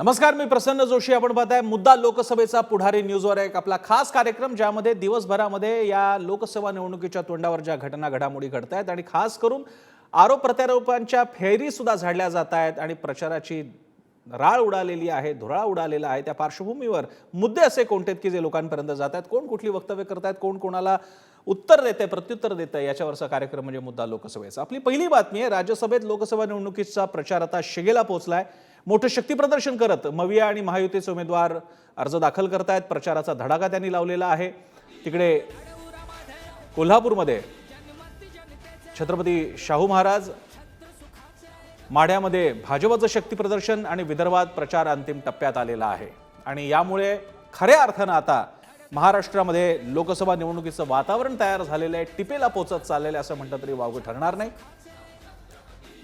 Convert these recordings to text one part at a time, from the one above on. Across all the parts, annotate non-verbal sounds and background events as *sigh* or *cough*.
नमस्कार मी प्रसन्न जोशी. आपण पाहताय मुद्दा लोकसभेचा पुढारी न्यूजवर एक आपला खास कार्यक्रम ज्यामध्ये दिवसभरामध्ये या लोकसभा निवडणुकीच्या तोंडावर ज्या घटना घडामोडी घडत आहेत आणि खास करून आरोप प्रत्यारोपांच्या फेरीसुद्धा झाडल्या जात आहेत आणि प्रचाराची राळ उडालेली आहे धुराळ उडालेला आहे. त्या पार्श्वभूमीवर मुद्दे असे कोणते आहेत की जे लोकांपर्यंत जात आहेत कोण कुठली वक्तव्य करतायत? कोण कोणाला उत्तर देते प्रत्युत्तर देतं याच्यावरचा कार्यक्रम म्हणजे मुद्दा लोकसभेचा. आपली पहिली बातमी आहे राज्यसभेत लोकसभा निवडणुकीचा प्रचार आता शिगेला पोहोचलाय. मोठं शक्तीप्रदर्शन करत मविया आणि महायुतीचे उमेदवार अर्ज दाखल करतायत. प्रचाराचा धडाका त्यांनी लावलेला आहे. तिकडे कोल्हापूरमध्ये छत्रपती शाहू महाराज माढ्यामध्ये भाजपचं शक्तीप्रदर्शन आणि विदर्भात प्रचार अंतिम टप्प्यात आलेला आहे. आणि यामुळे खऱ्या अर्थानं आता महाराष्ट्रामध्ये लोकसभा निवडणुकीचं वातावरण तयार झालेलं आहे. टिपेला पोचत चाललेलं आहे असं म्हटलं तरी वावगं ठरणार नाही.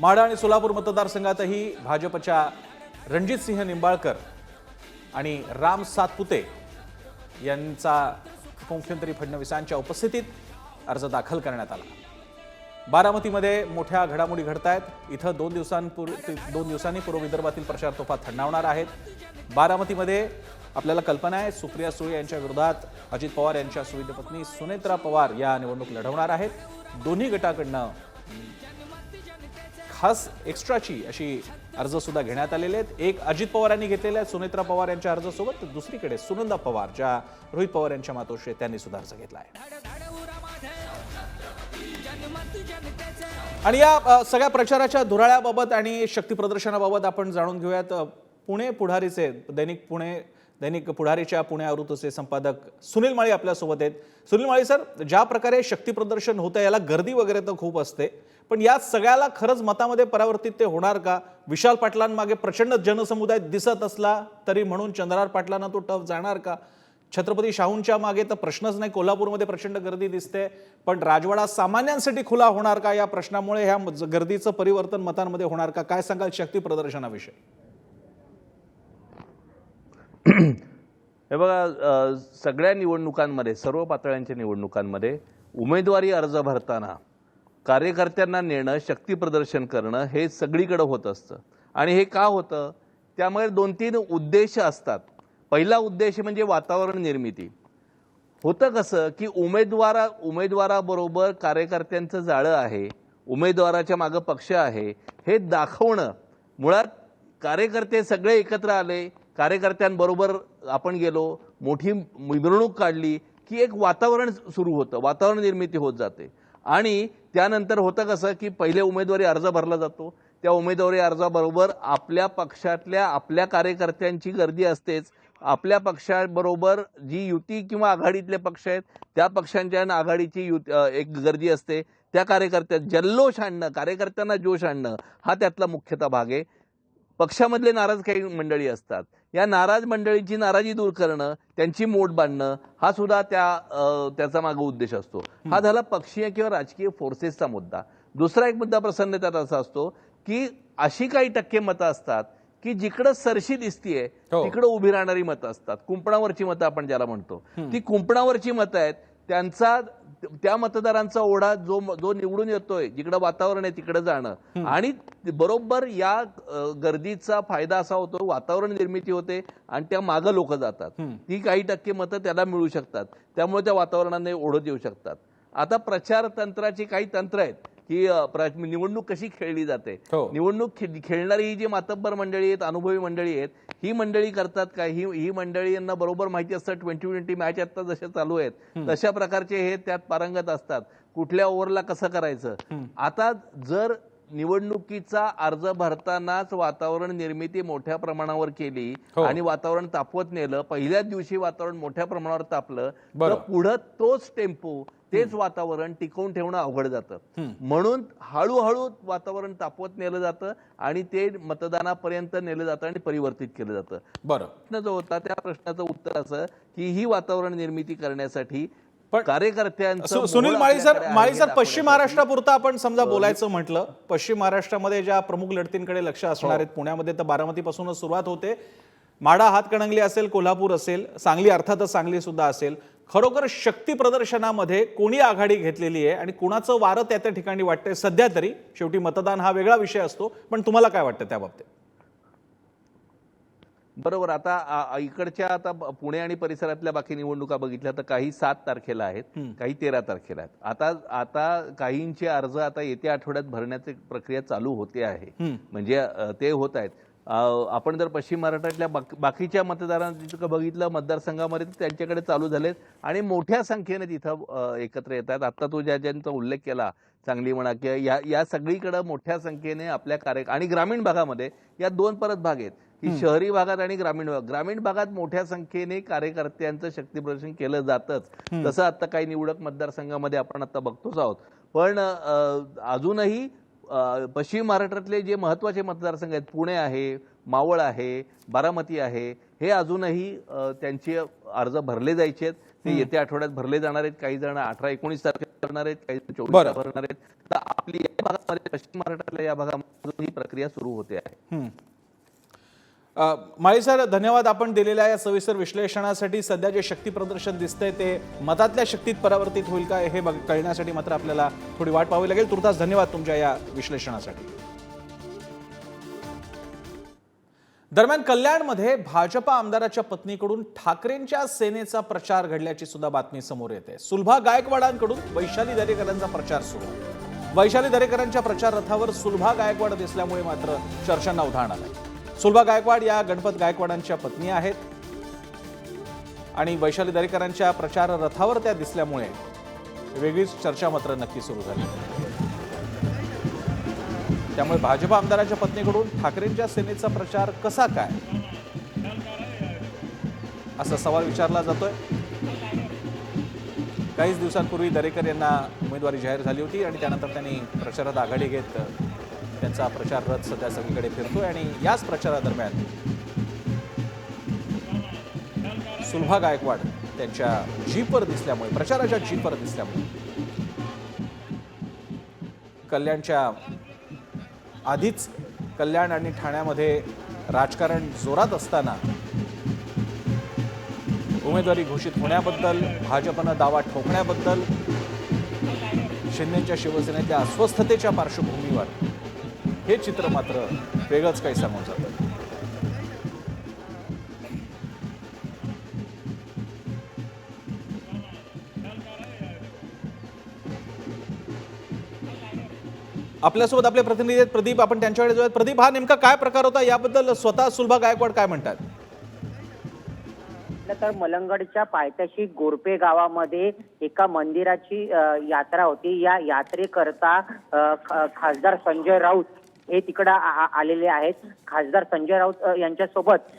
माढा आणि सोलापूर मतदारसंघातही भाजपच्या रणजितसिंह निंबाळकर आणि राम सातपुते यांचा मुख्यमंत्री फडणवीसांच्या उपस्थितीत अर्ज दाखल करण्यात आला. बारामतीमध्ये मोठ्या घडामोडी घडत आहेत इथं दोन दिवसांपूर्वी दोन दिवसांनी पूर्व विदर्भातील प्रचार तोफा थंडावणार आहेत. बारामतीमध्ये आपल्याला कल्पना आहे सुप्रिया सुळे यांच्या विरोधात अजित पवार यांच्या सुविध पत्नी सुनेत्रा पवार या निवडणूक लढवणार आहेत. दोन्ही गटाकडनं खास एक्स्ट्राची अशी अर्ज सुद्धा घेण्यात आलेले आहेत. एक अजित पवार यांनी घेतलेले आहेत सुनेत्रा पवार यांच्या अर्जासोबत. तर दुसरीकडे सुनंदा पवार ज्या रोहित पवार यांच्या मातोश्री त्यांनी सुद्धा अर्ज घेतला आहे. आणि या सगळ्या प्रचाराच्या धुराळ्याबाबत आणि शक्ती प्रदर्शनाबाबत आपण जाणून घेऊयात. पुणे पुढारीचे दैनिक पुणे दैनिक पुढारीच्या पुणे आवृत्तीचे संपादक सुनील माळी आपल्यासोबत आहेत. सुनील माळी सर ज्या प्रकारे शक्ती प्रदर्शन होतं याला गर्दी वगैरे तर खूप असते. पण या सगळ्याला खरंच मतामध्ये परावर्तित ते होणार का? विशाल पाटलांमागे प्रचंड जनसमुदाय दिसत असला तरी म्हणून चंद्रार पाटलांना तो टफ जाणार का? छत्रपती शाहूंच्या मागे तर प्रश्नच नाही. कोल्हापूरमध्ये प्रचंड गर्दी दिसते. पण राजवाडा सामान्यांसाठी खुला होणार का या प्रश्नामुळे ह्या गर्दीचं परिवर्तन मतांमध्ये होणार का? काय सांगाल शक्ती प्रदर्शनाविषयी? *clears throat* हे बघा सगळ्या निवडणुकांमध्ये सर्व पातळ्यांच्या निवडणुकांमध्ये उमेदवारी अर्ज भरताना कार्यकर्त्यांना नेणं शक्ती प्रदर्शन करणं हे सगळीकडं होत असतं. आणि हे का होतं? त्यामुळे दोन तीन उद्देश असतात. पहिला उद्देश म्हणजे वातावरण निर्मिती. होतं कसं की उमेदवारा उमेदवाराबरोबर कार्यकर्त्यांचं जाळं आहे उमेदवाराच्या मागं पक्ष आहे हे दाखवणं. मुळात कार्यकर्ते सगळे एकत्र आले कार्यकर्त्यांबरोबर आपण गेलो मोठी मिरवणूक काढली की एक वातावरण सुरू होतं वातावरण निर्मिती होत जाते. आणि त्यानंतर होतं कसं की पहिले उमेदवारी अर्ज भरला जातो. त्या उमेदवारी अर्जाबरोबर आपल्या पक्षातल्या आपल्या कार्यकर्त्यांची गर्दी असतेच. आपल्या पक्षाबरोबर जी युती किंवा आघाडीतले पक्ष आहेत त्या पक्षांच्या आणि आघाडीची युती एक गर्दी असते. त्या कार्यकर्त्या जल्लोष आणणं कार्यकर्त्यांना जोश आणणं हा त्यातला मुख्यतः भाग आहे. पक्षामधले नाराज काही मंडळी असतात. या नाराज मंडळींची नाराजी दूर करणं त्यांची मोड बांधणं हा सुद्धा त्या त्याचा मागे उद्देश असतो. हा झाला पक्षीय किंवा राजकीय फोर्सेसचा मुद्दा. दुसरा एक मुद्दा प्रसन्न त्यात असा असतो की अशी काही टक्के मतं असतात की जिकडं सरशी दिसतीये हो. तिकडं उभी राहणारी मतं असतात. कुंपणावरची मतं आपण ज्याला म्हणतो. ती कुंपणावरची मतं आहेत त्यांचा त्या मतदारांचा ओढा जो जो निवडून येतोय जिकडं वातावरण आहे तिकडे जाणं. आणि बरोबर या गर्दीचा फायदा असा होतो वातावरण निर्मिती होते आणि त्या मागं लोक जातात. ती काही टक्के मतं त्याला मिळू शकतात. त्यामुळे त्या वातावरणाने ओढत येऊ शकतात. आता प्रचार तंत्राची काही तंत्र आहेत की निवडणूक कशी खेळली जाते? हो. निवडणूक खेळणारी ही जी मातब्बर मंडळी आहेत अनुभवी मंडळी आहेत ही मंडळी करतात काय? ही ही मंडळी यांना बरोबर माहिती असतं. ट्वेंटी ट्वेंटी मॅच आता जसे चालू आहेत तशा प्रकारचे हे त्यात पारंगत असतात. कुठल्या ओव्हरला कसं करायचं? आता जर निवडणुकीचा अर्ज भरतानाच वातावरण निर्मिती मोठ्या प्रमाणावर केली हो. आणि वातावरण तापवत नेलं. पहिल्याच दिवशी वातावरण मोठ्या प्रमाणावर तापलं. तर. पुढं तोच टेम्पो तेच वातावरण टिकवून ठेवणं अवघड जातं. म्हणून हळूहळू वातावरण तापवत नेलं जातं आणि ते मतदानापर्यंत नेलं जातं आणि परिवर्तित केलं जातं. बरं. प्रश्न जो होता त्या प्रश्नाचं उत्तर असं की ही वातावरण निर्मिती करण्यासाठी पण कार्यकर्त्यांचं सुनील मोहोळ माळी सर आपल्याकडे आहे माळी हे सर पश्चिम महाराष्ट्रापुरतं आपण समजा बोलायचं म्हटलं पश्चिम महाराष्ट्रामध्ये ज्या प्रमुख लढतींकडे लक्ष असणार आहेत पुण्यामध्ये तर बारामतीपासूनच सुरुवात होते. माडा हातकणंगले असेल कोल्हापूर असेल सांगली अर्थातच सांगली सुद्धा असेल. खरोखर शक्ती प्रदर्शनामध्ये कोणी आघाडी घेतलेली आहे आणि कुणाचं वारं त्या त्या ठिकाणी वाटतंय सध्या तरी शेवटी मतदान हा वेगळा विषय असतो पण तुम्हाला काय वाटतं त्या बाबतीत? बरोबर आता इकडच्या आता पुणे आणि परिसरातल्या बाकी निवडणुका बघितल्या तर काही सात तारखेला आहेत काही तेरा तारखेला आहेत. आता आता काहींचे अर्ज आता येत्या आठवड्यात भरण्याची प्रक्रिया चालू होते आहे. म्हणजे ते होत आहेत. आपण जर पश्चिम महाराष्ट्रातल्या बाक- बाकीच्या मतदारांचं बघितलं मतदारसंघामध्ये त्यांच्याकडे चालू झालेत आणि मोठ्या संख्येने तिथं एकत्र येतात. आता तो ज्या ज्यांचा उल्लेख केला चांगली म्हणा किंवा या या सगळीकडे मोठ्या संख्येने आपल्या कार्य आणि ग्रामीण भागामध्ये या दोन परत भाग आहेत. की शहरी भागात आणि ग्रामीण भाग ग्रामीण भागात मोठ्या संख्येने कार्यकर्त्यांचं शक्ती प्रदर्शन केलं जातच. तसं आता काही निवडक मतदारसंघामध्ये आपण आता बघतोच आहोत. पण अजूनही पश्चिम महाराष्ट्रातले जे महत्त्वाचे मतदारसंघ आहेत पुणे आहे मावळ आहे बारामती आहे हे अजूनही त्यांचे अर्ज भरले जायचे आहेत. ते येत्या आठवड्यात भरले जाणार आहेत. काही जण अठरा एकोणीस तारखेला भरणार आहेत काही चोवीस. भरणार आहेत. तर आपली या भागामध्ये पश्चिम महाराष्ट्रातल्या या भागामध्ये ही प्रक्रिया सुरू होते आहे. माळी सर धन्यवाद. आपण दिलेल्या या सविस्तर विश्लेषणासाठी सध्या जे शक्ती प्रदर्शन दिसतंय ते मतातल्या शक्तीत परावर्तित होईल का हे बघ कळण्यासाठी मात्र आपल्याला थोडी वाट पाहावी लागेल. तुर्तास धन्यवाद तुमच्या या विश्लेषणासाठी. दरम्यान कल्याणमध्ये भाजपा आमदाराच्या पत्नीकडून ठाकरेंच्या सेनेचा प्रचार घडल्याची सुद्धा बातमी समोर येते. सुलभा गायकवाडांकडून वैशाली दरेकरांचा प्रचार सुरू वैशाली दरेकरांच्या प्रचार रथावर सुलभा गायकवाड दिसल्यामुळे मात्र चर्चांना उधाण आलं सुलभा गायकवाड या गणपत गायकवाडांच्या पत्नी आहेत. आणि वैशाली दरेकरांच्या प्रचार रथावर त्या दिसल्यामुळे वेगळीच चर्चा मात्र नक्की सुरू झाली. त्यामुळे भाजपा आमदाराच्या पत्नीकडून ठाकरेंच्या सेनेचा प्रचार कसा काय? असा सवाल विचारला जातोय. काहीच दिवसांपूर्वी दरेकर यांना उमेदवारी जाहीर झाली होती आणि त्यानंतर त्यांनी प्रचारात आघाडी घेत त्यांचा प्रचार रथ सध्या सगळीकडे फिरतोय आणि याच प्रचारादरम्यान सुलभा गायकवाड त्यांच्या जीपवर दिसल्यामुळे प्रचाराच्या जीपवर दिसल्यामुळे कल्याणच्या आधीच कल्याण आणि ठाण्यामध्ये राजकारण जोरात असताना उमेदवारी घोषित होण्याबद्दल भाजपनं दावा ठोकण्याबद्दल शिंदेच्या शिवसेनेच्या अस्वस्थतेच्या पार्श्वभूमीवर हे चित्र मात्र वेगळंच काही सांगून जातं. आपल्यासोबत आपले प्रतिनिधी आहेत प्रदीप आपण त्यांच्याकडे जाऊयात. प्रदीप हा नेमका काय प्रकार होता? याबद्दल स्वतः सुलभा गायकवाड काय म्हणतात? तर मलंगडच्या पायथ्याशी गोरपे गावामध्ये एका मंदिराची यात्रा होती. या यात्रेकरता खासदार संजय राऊत हे तिकडं आलेले आहेत. खासदार संजय राऊत यांच्यासोबत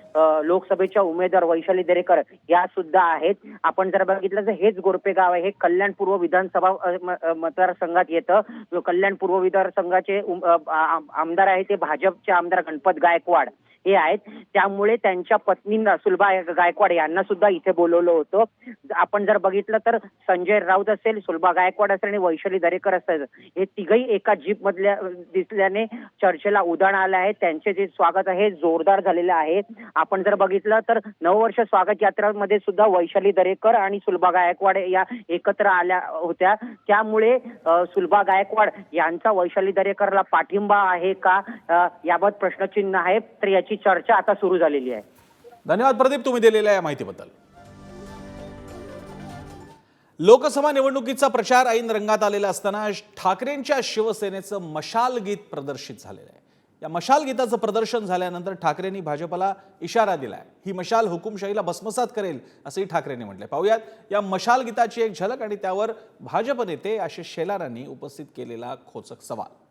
लोकसभेच्या उमेदवार वैशाली दरेकर या सुद्धा आहेत. आपण जर बघितलं तर हेच गोरपे गाव आहे. हे कल्याण पूर्व विधानसभा म- मतदारसंघात येतं. कल्याण पूर्व विधानसंघाचे उम- आमदार आहे ते भाजपचे आमदार गणपत गायकवाड. हे आहेत. त्यामुळे त्यांच्या पत्नींना सुलभा गायकवाड यांना सुद्धा इथे बोलवलं होतं. आपण जर बघितलं तर संजय राऊत असेल सुलभा गायकवाड असेल आणि वैशाली दरेकर असेल. हे तिघही एका जीप मधल्या दिसल्याने चर्चेला उदाहरण आलं आहे. त्यांचे जे स्वागत आहे जोरदार झालेलं आहे. आपण जर बघितलं तर नववर्ष स्वागत यात्रामध्ये सुद्धा वैशाली दरेकर आणि सुलभा गायकवाड या एकत्र आल्या होत्या. त्यामुळे सुलभा गायकवाड यांचा वैशाली दरेकरला पाठिंबा आहे का? याबाबत प्रश्नचिन्ह आहे. तर याची चर्चा आता सुरू झालेली आहे. धन्यवाद प्रदीप तुम्ही दिलेल्या या माहितीबद्दल. लोकसभा निवडणुकीचा प्रचार ऐन रंगात आलेला असताना ठाकरेंच्या शिवसेनेचं मशाल गीत प्रदर्शित झालेलं आहे. या मशाल गीताचं प्रदर्शन झाल्यानंतर ठाकरेंनी भाजपला इशारा दिलाय. ही मशाल हुकुमशाहीला भस्मसात करेल असंही ठाकरेंनी म्हटलंय. पाहूयात या मशाल गीताची एक झलक आणि त्यावर भाजप नेते आशिष शेलारांनी उपस्थित केलेला खोचक सवाल.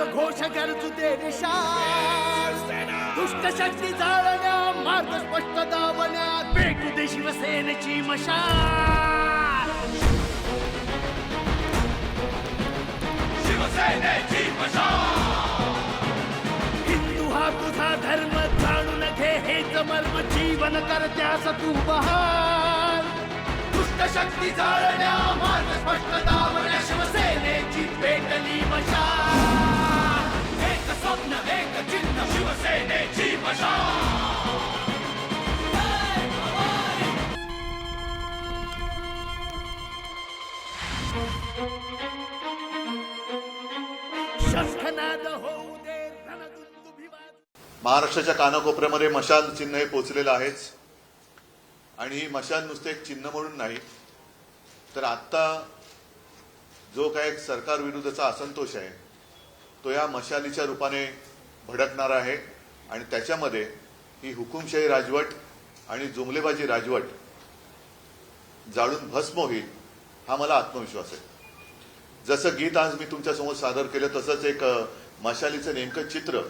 नाद घोष गरजू दे निशाण दुष्ट शक्ती जाळण्या मार्ग स्पष्ट दावण्यात भेटू दे शिवसेनेची मशाल. शिवसेनेची हिंदू हा तुझा धर्म जाणून घे हेच मर्म जीवन कर त्यास तू बहार दुष्ट शक्ती जाळण्या मार्ग स्पष्ट दावण्या शिवसेनेची पेटली मशाल. एक महाराष्ट्राच्या कानाकोपऱ्यामध्ये मशाल चिन्ह हे पोचलेलं आहेच. आणि ही मशाल नुसते एक चिन्ह म्हणून नाही तर आत्ता जो काय सरकार विरुद्धचा असंतोष आहे तो या मशालीच्या रूपाने भडकणार आहे आणि त्याच्यामध्ये ही हुकुमशाही राजवट आणि जुमलेबाजी राजवट जाळून भस्म होईल हा मला आत्मविश्वास आहे. जसं गीत आज मी तुमच्यासमोर सादर केलं तसंच एक मशालीचं नेमकं चित्र.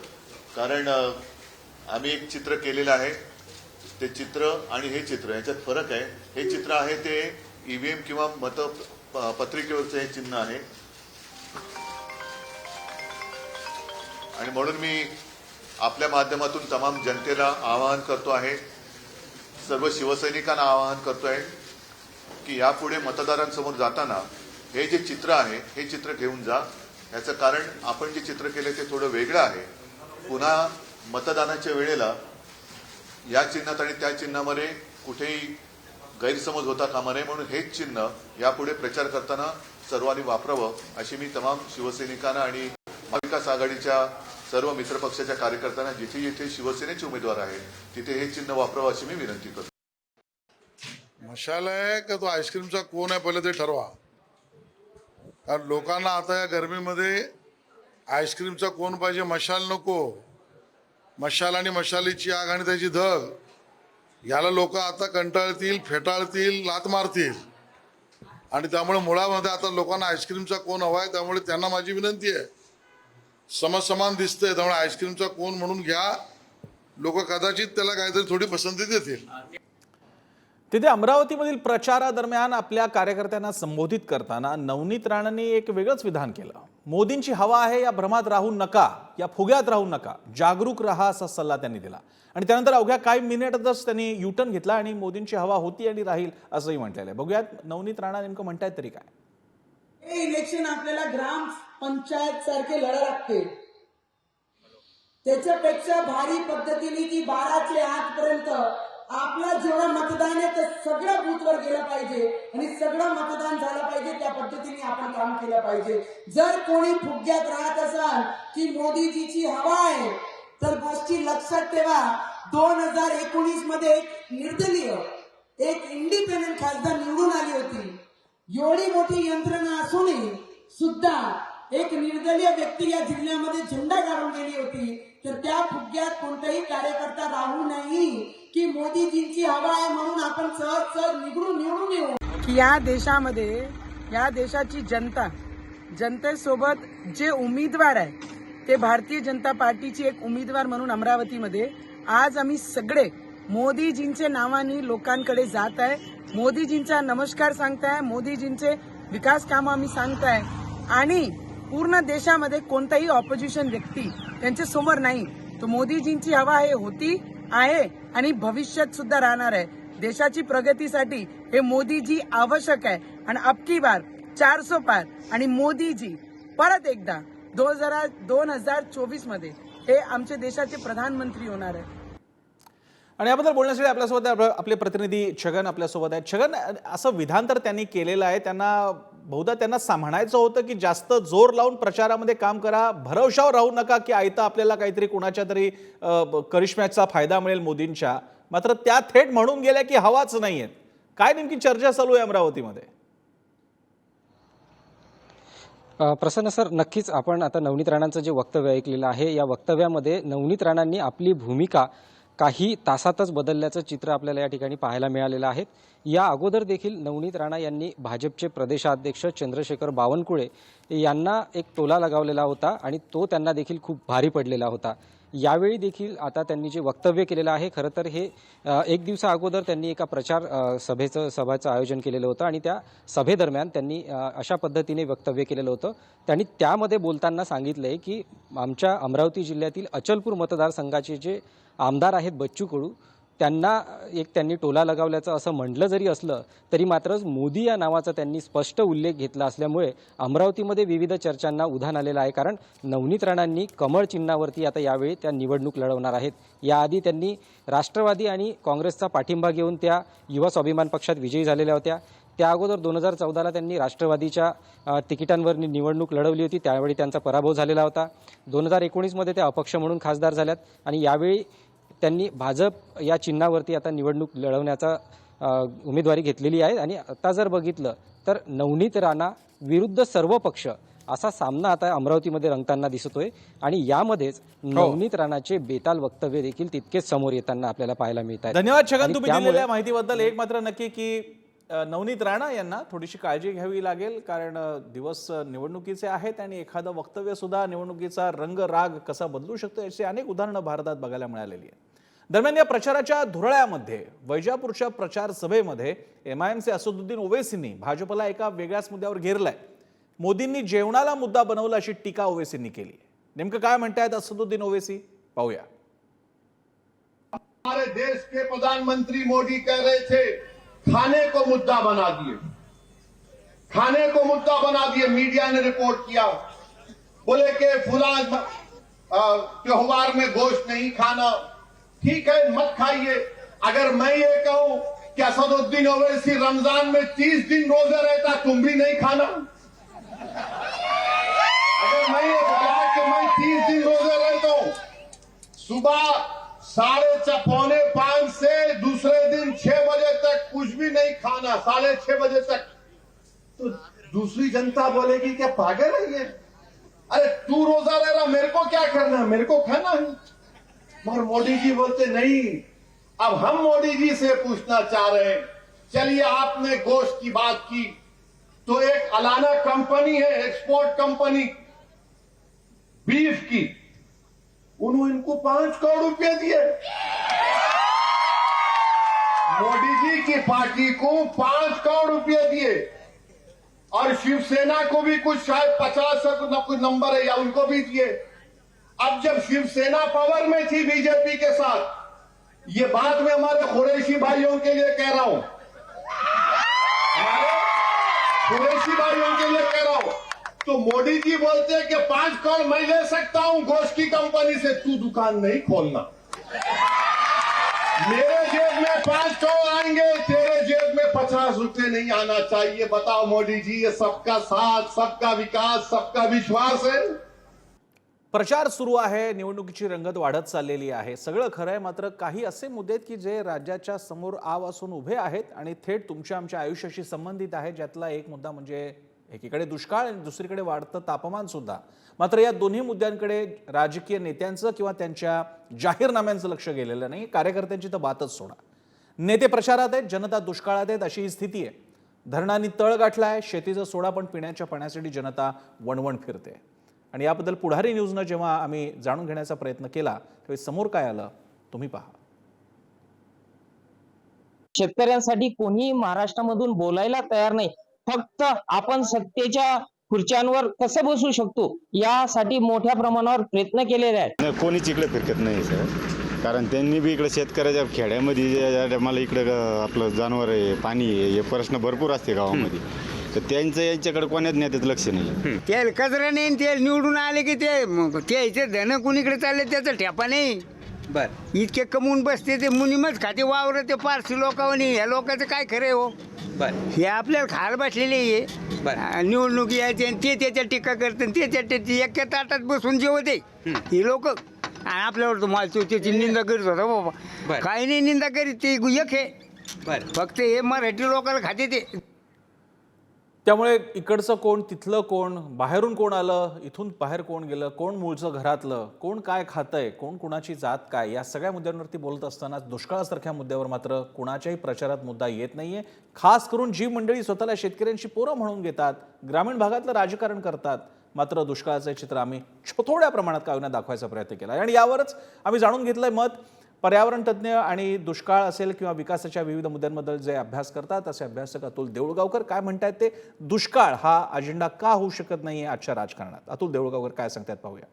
कारण आम्ही एक चित्र केलेलं आहे. ते चित्र आणि हे चित्र याच्यात फरक आहे. हे चित्र आहे ते ईव्हीएम किंवा मत पत्रिकेवरचं हे चिन्ह आहे. आणि म्हणून मी आपल्या माध्यमातून तमाम जनतेला आवाहन करतो आहे सर्व शिवसैनिकांना आवाहन करतो आहे की यापुढे मतदारांसमोर जाताना हे जे चित्र आहे हे चित्र घेऊन जा. याचं कारण आपण जे चित्र केले ते थोडं वेगळं आहे. पुन्हा मतदानाच्या वेळेला या चिन्हात आणि त्या चिन्हामध्ये कुठेही गैरसमज होता कामा नये म्हणून हेच चिन्ह यापुढे प्रचार करताना सर्वांनी वापरावं अशी मी तमाम शिवसैनिकांना आणि महाविकास आघाडीच्या सर्व मित्रपक्षाच्या कार्यकर्त्यांना जिथे जिथे शिवसेनेचे उमेदवार आहेत तिथे हे चिन्ह वापरावं अशी मी विनंती करतो. मशाला आहे का तो आईस्क्रीमचा कोण आहे पहिले ते ठरवा. कारण लोकांना आता या गरमीमध्ये आईस्क्रीमचा कोण पाहिजे मशाल नको. मशाल आणि मशालीची आग आणि त्याची धग याला लोक आता कंटाळतील फेटाळतील लात मारतील. आणि त्यामुळे मुळामध्ये आता लोकांना आईस्क्रीमचा कोण हवा आहे त्यामुळे त्यांना माझी विनंती आहे. समसमान दिसतंय. त्यामुळे आईस्क्रीमचा कोण म्हणून घ्या. लोक कदाचित त्याला काहीतरी थोडी पसंती देतील. तिथे अमरावतीमधील प्रचारादरम्यान आपल्या कार्यकर्त्यांना संबोधित करताना नवनीत राणांनी एक वेगळंच विधान केलं. मोदींची हवा आहे या भ्रमात राहू नका या फुग्यात राहू नका. जागरूक राहा असा सल्ला त्यांनी दिला. आणि त्यानंतर अवघ्या काही मिनिटातच त्यांनी युटर्न घेतला आणि मोदींची हवा होती आणि राहील असंही म्हटलेलं आहे. बघूयात नवनीत राणा नेमकं म्हणतायत तरी काय? हे इलेक्शन आपल्याला ग्राम पंचायत सारखे लढा लागते. त्याच्यापेक्षा भारी पद्धतीने की बाराचे आठ पर्यंत आपला जेवढा मतदान आहे ते सगळं बूथवर गेलं पाहिजे. आणि सगळं मतदान झालं पाहिजे त्या पद्धतीने आपण काम केलं पाहिजे. जर कोणी फुग्यात राहत असाल की मोदीजीची हवा आहे तर गोष्टी लक्षात ठेवा. दोन हजार एकोणीसमध्ये एक निर्दलीय एक इंडिपेंडेंट खासदार निवडून आली होती. एवढी मोठी यंत्रणा असूनही सुद्धा एक निर्दलीय व्यक्ती या जिल्ह्यामध्ये झेंडा काढून गेली होती. तर त्या फुग्यात कोणताही कार्यकर्ता राहू नाही की मोदीजींची हवा आहे म्हणून आपण सहज सहज निवडून निवडून येऊ. की या देशामध्ये या देशाची जनता जनतेसोबत जे उमेदवार आहे ते भारतीय जनता पार्टीची एक उमेदवार म्हणून अमरावतीमध्ये आज आम्ही सगळे मोदीजींचे नावाने लोकांकडे जात आहे. मोदीजींचा नमस्कार सांगताय मोदीजींचे विकास कामं आम्ही सांगताय. आणि पूर्ण देशामध्ये कोणताही ऑपोजिशन व्यक्ती त्यांच्यासमोर नाही. तो मोदीजींची हवा आहे होती आहे आणि भविष्यात सुद्धा राहणार आहे. देशाची प्रगतीसाठी हे मोदीजी आवश्यक आहे. आणि अबकी बार चारसो पार आणि मोदीजी परत एकदा दोन हजार दोन हजार चोवीसमध्ये हे आमच्या देशाचे प्रधानमंत्री होणार आहे. आणि याबद्दल बोलण्यासाठी आपल्यासोबत आपले प्रतिनिधी छगन आपल्यासोबत आहेत. छगन असं विधान तर त्यांनी केलेलं आहे. त्यांना बहुधा त्यांना सांभाळायचं होतं की जास्त जोर लावून प्रचारामध्ये काम करा भरवशावर राहू नका की आयता आपल्याला काहीतरी कुणाच्या तरी करिश्म्याचा फायदा मिळेल मोदींच्या. मात्र त्या थेट म्हणून गेल्या की हवाच नाही आहेत काय नेमकी चर्चा चालू आहे अमरावतीमध्ये? प्रसन्न सर नक्कीच आपण आता नवनीत राणांचं जे वक्तव्य ऐकलेलं आहे या वक्तव्यामध्ये नवनीत राणांनी आपली भूमिका काही तासातच बदलल्याचं चित्र आपल्याला या ठिकाणी पाहायला मिळालेलं आहे. या अगोदर देखील नवनीत राणा यांनी भाजपचे प्रदेशाध्यक्ष चंद्रशेखर बावनकुळे यांना एक टोला लगावलेला होता आणि तो त्यांना देखील खूप भारी पडलेला होता. यावेळी देखील आता त्यांनी जे वक्तव्य केलेलं आहे खरं तर हे एक दिवसा अगोदर त्यांनी एका प्रचार सभेचं सभाचं आयोजन केलेलं होतं आणि त्या सभेदरम्यान त्यांनी अशा पद्धतीने वक्तव्य केलेलं होतं. त्यांनी त्यामध्ये बोलताना सांगितलं आहे की आमच्या अमरावती जिल्ह्यातील अचलपूर मतदारसंघाचे जे आमदार आहेत बच्चू कडू त्यांना एक त्यांनी टोला लगावल्याचं असं म्हटलं जरी असलं तरी मात्र मोदी या नावाचा त्यांनी स्पष्ट उल्लेख घेतला असल्यामुळे अमरावतीमध्ये विविध चर्चांना उधाण आलेलं आहे. कारण नवनीत राणांनी कमळ चिन्हावरती आता यावेळी त्या निवडणूक लढवणार आहेत. याआधी त्यांनी राष्ट्रवादी आणि काँग्रेसचा पाठिंबा घेऊन त्या युवा स्वाभिमान पक्षात विजयी झालेल्या होत्या. त्या अगोदर दोन हजार चौदाला त्यांनी राष्ट्रवादीच्या तिकिटांवर निवडणूक लढवली होती. त्यावेळी त्यांचा पराभव झालेला होता. दोन हजार एकोणीसमध्ये त्या अपक्ष म्हणून खासदार झाल्यात आणि यावेळी त्यांनी भाजप या चिन्हावरती आता निवडणूक लढवण्याचा उमेदवारी घेतलेली आहे. आणि आता जर बघितलं तर नवनीत राणा विरुद्ध सर्व पक्ष असा सामना आता अमरावतीमध्ये रंगताना दिसतोय. आणि यामध्येच नवनीत राणाचे बेताल वक्तव्य देखील तितकेच समोर येताना आपल्याला पाहायला मिळत आहेत. धन्यवाद छगन. तुम्ही दिलेल्या माहितीबद्दल एक मात्र नक्की की नवनीत राणा यांना थोडीशी काळजी घ्यावी लागेल कारण दिवस निवडणुकीचे आहेत आणि एखादं वक्तव्य सुद्धा निवडणुकीचा रंग राग कसा बदलू शकतो याची अनेक उदाहरणं भारतात बघायला मिळालेली आहेत. दरम्यान या प्रचाराच्या धुरळ्यामध्ये वैजापूरच्या प्रचार सभेमध्ये एम आय एमचे असदुद्दीन ओवेसींनी भाजपला एका वेगळ्याच मुद्द्यावर घेरलाय. मोदींनी जेवणाला मुद्दा बनवला अशी टीका ओवेसींनी केली. नेमकं काय म्हणतायत असदुद्दीन ओवेसी? पाहूया. हमारे देश के प्रधानमंत्री मोदी कह रहे थे खाने को मुद्दा बना दिए। खाने को मुद्दा बना दिए मीडिया ने रिपोर्ट किया। बोले के फुला त्योहार में गोश्त नहीं खाना। ठीक है, मत खाइए। अगर मैं ये कहूँ कि असदुद्दीन ओवैसी रमज़ान में तीस दिन रोजा रहता, तुम भी नहीं खाना। अगर मैं ये बताया कि मैं तीस दिन रोजा रहता हूँ, सुबह साढ़े पौने पाँच से दूसरे दिन छह बजे तक कुछ भी नहीं खाना, साढ़े छह बजे तक। तो दूसरी जनता बोलेगी, क्या पागल है ये? अरे, तू रोजा रह रहा, मेरे को क्या करना है? मेरे को खाना है। मगर मोदी जी बोलते, नहीं, अब हम मोदी जी से पूछना चाह रहे हैं। चलिए, आपने गोश्त की बात की। तो एक अलाना कंपनी है एक्सपोर्ट कंपनी, बीफ की। उन्होंने इनको पाँच करोड़ रुपए दिए। मोदी जी की पार्टी को पाँच करोड़ रुपए दिए। और शिवसेना को भी कुछ शायद पचास कुछ नंबर है, या उनको भी दिए। अब जब शिवसेना पावर में थी बीजेपी के साथ, ये बात मैं हमारे कुरैशी भाइयों के लिए कह रहा हूँ। हमारे कुरैशी भाइयों के लिए कह रहा हूँ। तो मोदी जी बोलते हैं कि पाँच करोड़ मैं ले सकता हूँ गोश्त की कंपनी से, तू दुकान नहीं खोलना। मेरे जेब में पाँच करोड़ आएँगे, तेरे जेब में पचास रुपए नहीं आना चाहिए। बताओ मोदी जी, ये सबका साथ, सबका विकास, सबका विश्वास है। प्रचार सुरू आहे निवडणुकीची रंगत वाढत चाललेली आहे. सगळं खरं आहे मात्र काही असे मुद्दे आहेत की जे राज्याच्या समोर आव असून उभे आहेत आणि थेट तुमच्या आमच्या आयुष्याशी संबंधित आहे. ज्यातला एक मुद्दा म्हणजे एकीकडे दुष्काळ आणि दुसरीकडे वाढतं तापमान सुद्धा. मात्र या दोन्ही मुद्द्यांकडे राजकीय नेत्यांचं किंवा त्यांच्या जाहीरनाम्यांचं लक्ष गेलेलं नाही. कार्यकर्त्यांची तर बातच सोडा. नेते प्रचारात आहेत जनता दुष्काळात आहेत अशी ही स्थिती आहे. धरणांनी तळ गाठला आहे शेतीचा सोडा पण पिण्याच्या पाण्यासाठी जनता वणवण फिरते. आणि याबद्दल पुढारी न्यूजनं जेव्हा आम्ही जाणून घेण्याचा प्रयत्न केला त्यावेळी समोर काय आलं तुम्ही पहा. शेतकऱ्यांसाठी कोणी महाराष्ट्रामधून बोलायला तयार नाही. फक्त आपण सत्तेच्या खुर्च्यांवर कसं बसू शकतो यासाठी मोठ्या प्रमाणावर प्रयत्न केलेले आहेत. कोणीच इकडे फिरकत नाही सर. कारण त्यांनी बी इकडे शेतकऱ्याच्या खेड्यामध्ये मला इकडे आपलं जनावर आहे पाणी आहे हे प्रश्न भरपूर असते गावामध्ये. तर त्यांचं यांच्याकडे कोण्याच नेत्यात लक्ष नाही. ते कचरा नाही ते निवडून आले की ते मग ते याचे धन कुणीकडे चालले त्याचा ठेपा नाही. बर. इतके कमवून बसते ते मुनिमच खाते वावर ते पारसी लोकांनी ह्या लोकांचं काय खरं आहे हो? बर. हे आपल्याला खायला बसलेले आहे. बर. निवडणूक यायचे आणि ते त्याच्या टीका करते आणि ते त्याच्या ते एका ताटात बसून जेवते ही लोक. आणि आपल्यावर तो मालतो त्याची निंदा करीत होता बाबा. काही नाही निंदा करीत ते एक आहे फक्त हे मराठी लोकांना खाते ते. त्यामुळे इकडचं कोण तिथलं कोण बाहेरून कोण आलं इथून बाहेर कोण गेलं कोण मूळचं घरातलं कोण काय खातंय कोण कुणाची जात काय या सगळ्या मुद्द्यांवरती बोलत असताना दुष्काळासारख्या मुद्द्यावर मात्र कुणाच्याही प्रचारात मुद्दा येत नाहीये. खास करून जी मंडळी स्वतःला शेतकऱ्यांची पोरं म्हणून घेतात ग्रामीण भागातलं राजकारण करतात मात्र दुष्काळाचं चित्र आम्ही थोड्या प्रमाणात काविना दाखवायचा प्रयत्न केला. आणि यावरच आम्ही जाणून घेतलंय मत पर्यावरण तज्ज्ञ आणि दुष्काळ असेल किंवा विकासाच्या विविध मुद्द्यांबद्दल जे अभ्यास करतात असे अभ्यासक अतुल देऊळगावकर काय म्हणतात ते? दुष्काळ हा अजेंडा का होऊ शकत नाही आजच्या राजकारणात? अतुल देऊळगावकर काय सांगतात पाहूया.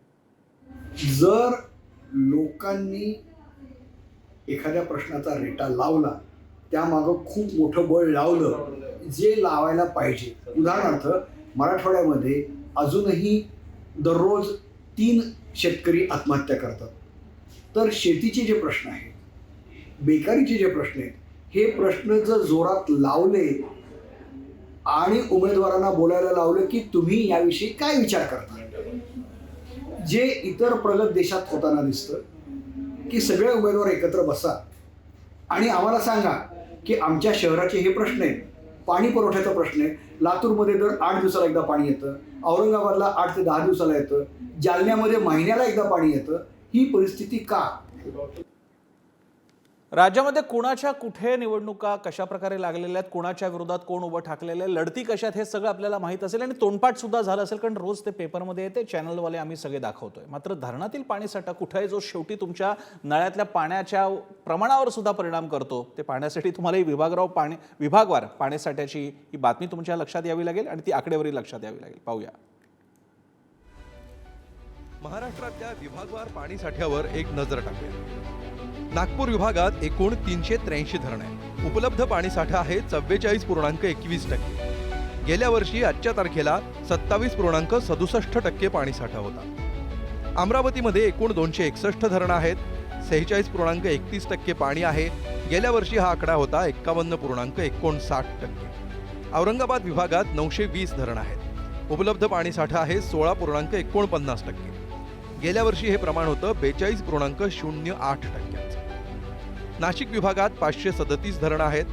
जर लोकांनी एखाद्या प्रश्नाचा रेटा लावला त्यामागं खूप मोठं बळ लावलं जे लावायला पाहिजे. उदाहरणार्थ मराठवाड्यामध्ये अजूनही दररोज तीन शेतकरी आत्महत्या करतात. तर शेतीचे जे प्रश्न आहेत बेकारीचे जे प्रश्न आहेत हे प्रश्न जर जोरात लावले आणि उमेदवारांना बोलायला लावलं की तुम्ही याविषयी काय विचार करता? जे इतर प्रगत देशात होताना दिसतं की सगळे उमेदवार एकत्र बसा आणि आम्हाला सांगा की आमच्या शहराचे हे प्रश्न आहेत पाणी पुरवठ्याचा प्रश्न आहे. लातूरमध्ये दर आठ दिवसाला एकदा पाणी येतं औरंगाबादला आठ ते दहा दिवसाला येतं जालन्यामध्ये महिन्याला एकदा पाणी येतं. ही परिस्थिती का? राज्यामध्ये कोणाच्या कुठे निवडणुका कशा प्रकारे लागलेल्या आहेत कोणाच्या विरोधात कोण उभं ठाकलेलं आहे लढती कशात हे सगळं आपल्याला माहीत असेल आणि तोंडपाठ सुद्धा झालं असेल कारण रोज ते पेपरमध्ये येते चॅनलवाले आम्ही सगळे दाखवतोय. मात्र धरणातील पाणीसाठा कुठे आहे जो शेवटी तुमच्या नळ्यातल्या पाण्याच्या प्रमाणावर सुद्धा परिणाम करतो ते पाहण्यासाठी तुम्हाला ही विभागराव पाणी विभागवार पाणीसाठ्याची ही बातमी तुमच्या लक्षात यावी लागेल आणि ती आकडेवारी लक्षात यावी लागेल. पाहूया. महाराष्ट्रातल्या विभागवार पाणी साठ्यावर एक नजर टाकूया. नागपूर विभागात एकूण तीनशे त्र्याऐंशी धरण आहे उपलब्ध पाणी साठा आहे चव्वेचाळीस पूर्णांक एकवीस टक्के. गेल्या वर्षी आजच्या तारखेला सत्तावीस पूर्णांक सदुसष्ट टक्के पाणी साठा होता. अमरावतीमध्ये एकूण दोनशे एकसष्ट धरणं आहेत. सेहेचाळीस पूर्णांक एकतीस टक्के पाणी आहे. गेल्या वर्षी हा आकडा होता एक्कावन्न पूर्णांक एकोणसाठ टक्के. औरंगाबाद विभागात नऊशे वीस धरणं आहेत. उपलब्ध पाणी साठा आहे सोळा पूर्णांक एकोणपन्नास टक्के. गेल्या वर्षी हे प्रमाण होतं बेचाळीस पूर्णांक शून्य आठ टक्क्याचं. नाशिक विभागात पाचशे सदतीस धरणं आहेत.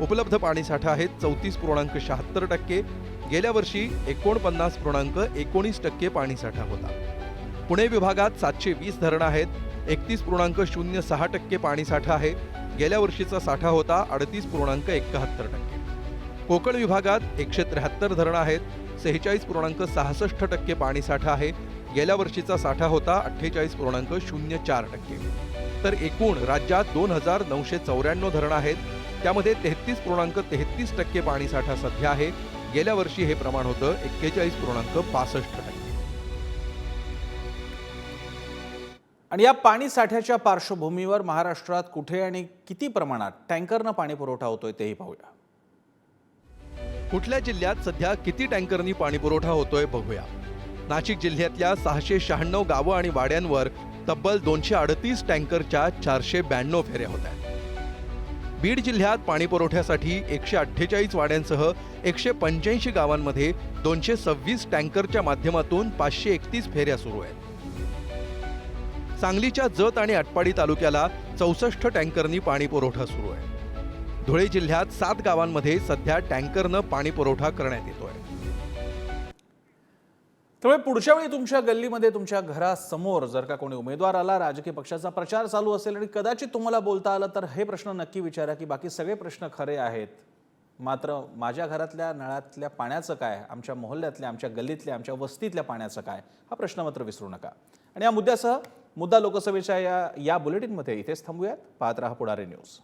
उपलब्ध पाणीसाठा आहे चौतीस पूर्णांक शहात्तर टक्के. गेल्या वर्षी एकोणपन्नास पूर्णांक एकोणीस टक्के पाणीसाठा होता. पुणे विभागात सातशे वीस धरणं आहेत. एकतीस पूर्णांक शून्य सहा टक्के पाणीसाठा आहे. गेल्या वर्षीचा साठा होता अडतीस पूर्णांक एकाहत्तर टक्के. कोकण विभागात एकशे त्र्याहत्तर धरणं आहेत. सेहेचाळीस पूर्णांक सहासष्ट टक्के पाणीसाठा आहे. गेल्या वर्षीचा साठा होता अठ्ठेचाळीस पूर्णांक शून्य चार टक्के. तर एकूण राज्यात दोन हजार नऊशे चौऱ्याण्णव धरणं आहेत. त्यामध्ये तेहतीस पूर्णांक तेहतीस टक्के पाणीसाठा सध्या आहे. गेल्या वर्षी हे प्रमाण होतं एक्केचाळीस पूर्णांक पासष्ट टक्के. आणि या पाणी साठ्याच्या पार्श्वभूमीवर महाराष्ट्रात कुठे आणि किती प्रमाणात टँकरनं पाणी पुरवठा होतोय तेही पाहूया. कुठल्या जिल्ह्यात सध्या किती टँकरनी पाणी पुरवठा होतोय बघूया. नाशिक जिल्ह्यातल्या सहाशे शहाण्णव गावं आणि वाड्यांवर तब्बल दोनशे अडतीस टँकरच्या चारशे ब्याण्णव फेऱ्या होत आहेत. बीड जिल्ह्यात पाणी पुरवठ्यासाठी एकशे अठ्ठेचाळीस वाड्यांसह एकशे पंच्याऐंशी गावांमध्ये दोनशे सव्वीस टँकरच्या माध्यमातून पाचशे एकतीस फेऱ्या सुरू आहेत. सांगलीच्या जत आणि आटपाडी तालुक्याला चौसष्ट टँकरनी पाणी पुरवठा सुरू आहे. धुळे जिल्ह्यात सात गावांमध्ये सध्या टँकरनं पाणी पुरवठा करण्यात येतोय. त्यामुळे पुढच्या वेळी तुमच्या गल्लीमध्ये तुमच्या घरासमोर जर का कोणी उमेदवार आला राजकीय पक्षाचा प्रचार चालू असेल आणि कदाचित तुम्हाला बोलता आलं तर हे प्रश्न नक्की विचारा की बाकी सगळे प्रश्न खरे आहेत. मात्र माझ्या घरातल्या नळातल्या पाण्याचं काय आमच्या मोहल्ल्यातल्या आमच्या गल्लीतल्या आमच्या वस्तीतल्या पाण्याचं काय हा प्रश्न मात्र विसरू नका. आणि या मुद्द्यासह मुद्दा लोकसभेच्या या या बुलेटिनमध्ये इथेच थांबूयात. पाहत रहा पुढारी न्यूज.